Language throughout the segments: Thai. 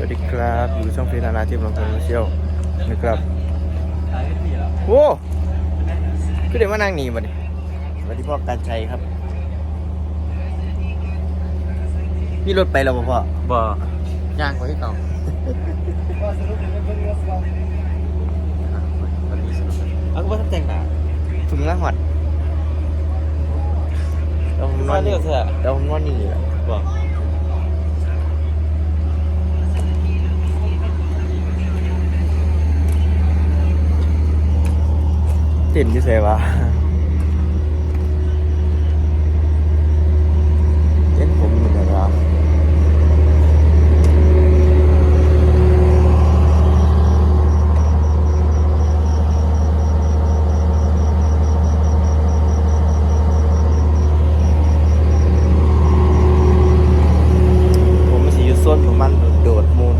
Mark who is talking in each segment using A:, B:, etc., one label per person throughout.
A: สวัสดีครับอยู่ช่องเฟซนานาที่ลำพูนเชียวนะครับโว้ก็เดี๋ยวมานั่งหนีมาดิสวัสดีพ่อการชัยครับมีรถไปแล้วบ่พ่อ
B: บ่
A: ย่างไว้ที่เก่า
B: เอาก็บ่ทันแต่งหน้า
A: ถึงแล้วหอดเราผมนอนนี่
B: เร็วเถอะ
A: เราผมนอนนี่แหละ
B: บ่
A: ติ่นที่เซวะเต้นผมเหมือนกันวะ ผมมันสีส้นของมันโดดมูน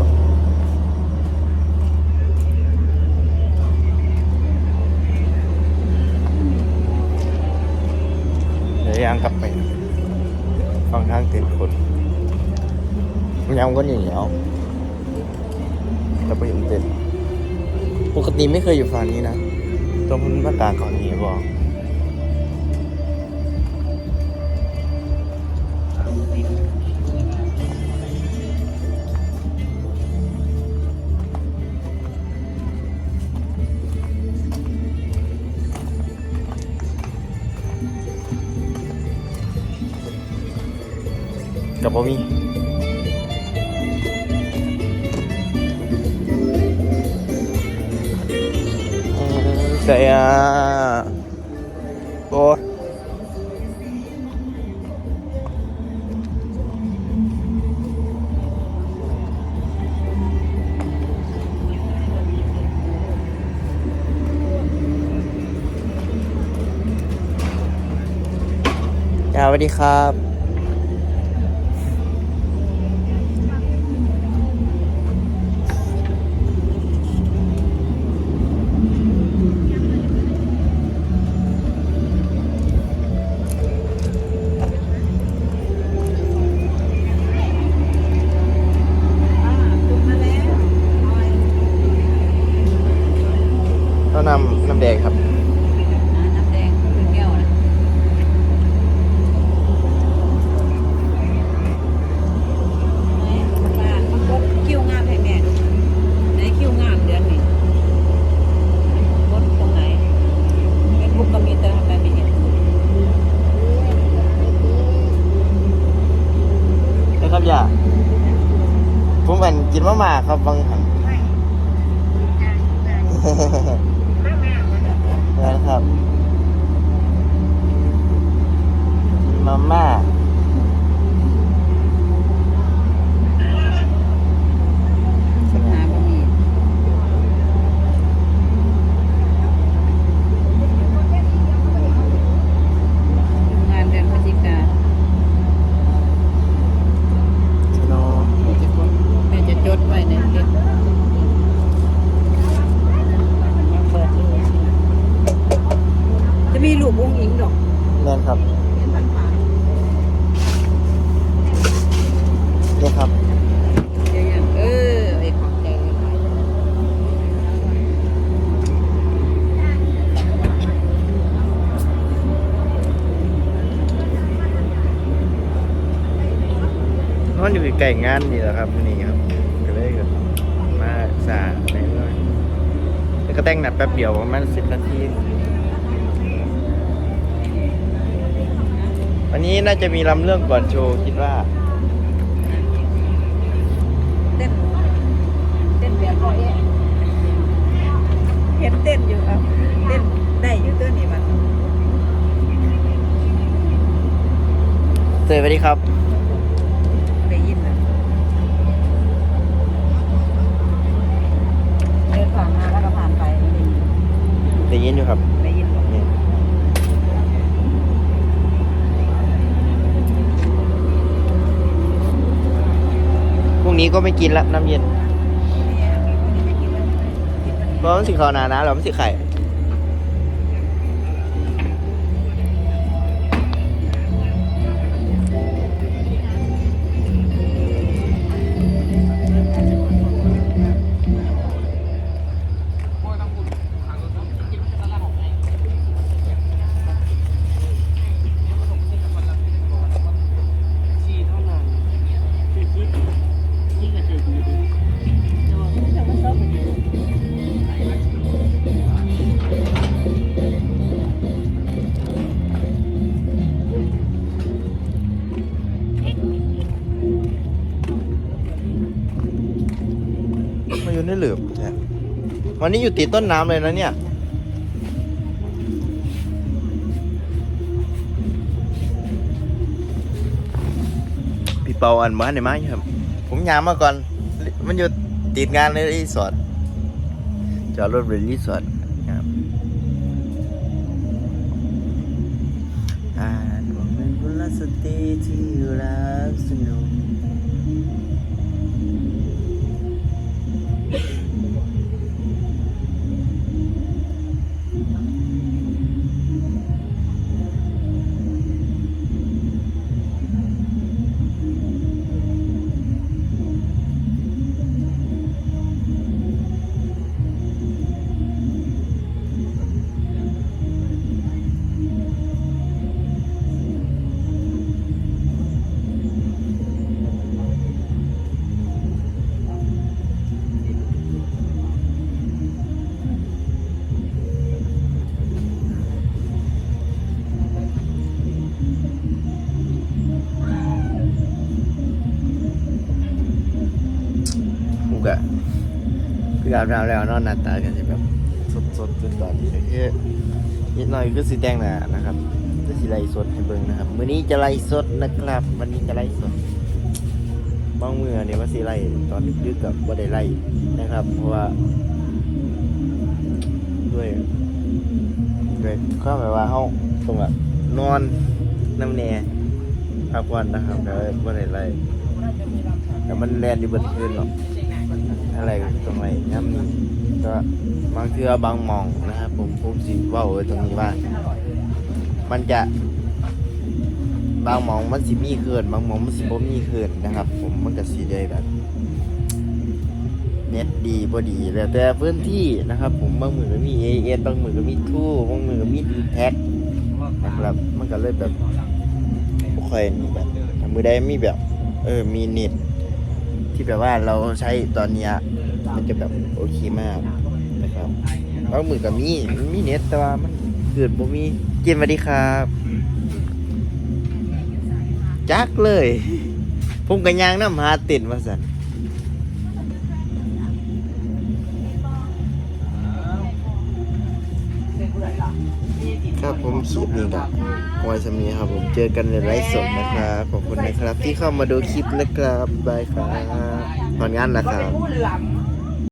A: เดี๋ยวยาง กลับไปฟังทางเต็นคนมันยังก็เหนียวแต่ไปเห็นเต็มปกติไม่เคยอยู่ฝั่งนี้นะตรงพื้นอากาศก่อนนี้บอก กับบ่มีใส่อะโอ้สวัสดีครับ ต้องนำน้ำแดงครับ
C: น้ำแดงเป็นแก้วนะไหนบ้านมันกดคิวงามให้แม่ไหนคิวงามเดือนนี้กดตรงไหนเฟซบุ๊กก็มีแต่ทำไมไม่เห็น
A: นะครับอย่าผมเป็นกินมะม่าครับบางหัน นะครับมาม่า
C: หาบะหมี่งานเดือนพฤศจิกา
A: โน
C: แม่จะจดไว้ในเด็กเปิดดู จะมีลูกวงอิงดอก
A: แน่นครับนี่ครับ
C: เดี๋ยวยังเออไอ้ของใจเลยค่ะ
A: มันอยู่ไก่งานนี่แหละครับนี้ครับก็เลยก็มาสาไปเลยแล้วก็แต่งหนัดแป๊บเดียวประมาณสิบนาที นนี้น่าจะมีลำเรื่องก่อนโชว์คิดว่า
C: เต้นเต้นแบบพ่อเอ๊ะเห็นเต้นอยู่ครับ เต้นได้อยู่ตัวนี้มัน
A: เสวัสดีครับ
C: ได้ยินนะเดินผ่านมาแล้วก็ผ่านไปได้ยิน
A: ได้ยินอยู่ครับ
C: ได้ยินบอก
A: นี่พรุ่ง นี้ก็ไม่กินละน้ำเย็นเพราะมันสิขาวหนานะเราไม่สิไข่ อยู่ในหลืบแท้วันนี้อยู่ติดต้นน้ำเลยนะเนี่ย พี่เปาอันมาในไม้ครับ ผมยามมาก่อน มันอยู่ติดงานในรีสอร์ทจอดรถบนรีสอร์ทครับอ่านว่าเป็นบุรสตรีที่รัก ก็คืออาบน้ำแล้วนอนหน้าตากันสิแบบสดๆจนตอนนี้ก็คือนิดหน่อยก็สีแดงหนานะครับก็สีไล่สดให้เบิ่งนะครับมื้อนี้จะไล่สดนะครับ วันนี้จะไล่สดบางมือเนี่ยว่าสิไล่ตอนดึกๆกับว่าได้ไล่นะครับ เพราะว่า ด้วยด้วยข้อหมายว่าเขาตรงแบบนอนน้ำแน่พักผ่อนนะครับแล้วว่าได้ไล่แต่มันแลนอยู่บนคืนหรอก อะไรตรงไหนย่ำนี้ก็บางเทือบางหมองนะครับผมผมสิว่าไว้ตรงนี้ว่า มันจะบางหมองมันสิมีเขื่อนบางหมองมันสิบ่มีเขื่อนนะครับ ผมมันก็สิได้แบบเน็ตดีบ่ดีแล้วแต่พื้นที่นะครับ ผมบางมือก็มี AS บางมือก็มีทู่บางมือก็มีดีแท็กนะครับ มันก็เลยแบบค่อยแบบมือใดมีแบบ เออมีเน็ต ที่แบบว่าเราใช้ตอนเนี้ยมันจะแบบโอเคมากนะครับบางมือกับมีมีเน็ตแต่ว่ามันเกิดบ่มีเจนสวัสดีครับจักเลย ผมกันยางน้ำหาติดมาสัน ครับผมคลิปนี้กับวายสมีครับผมเจอกันในไลฟ์สดนะครับขอบคุณนะครับที่เข้ามาดูคลิปนะครับบายครับผลงานนะครับ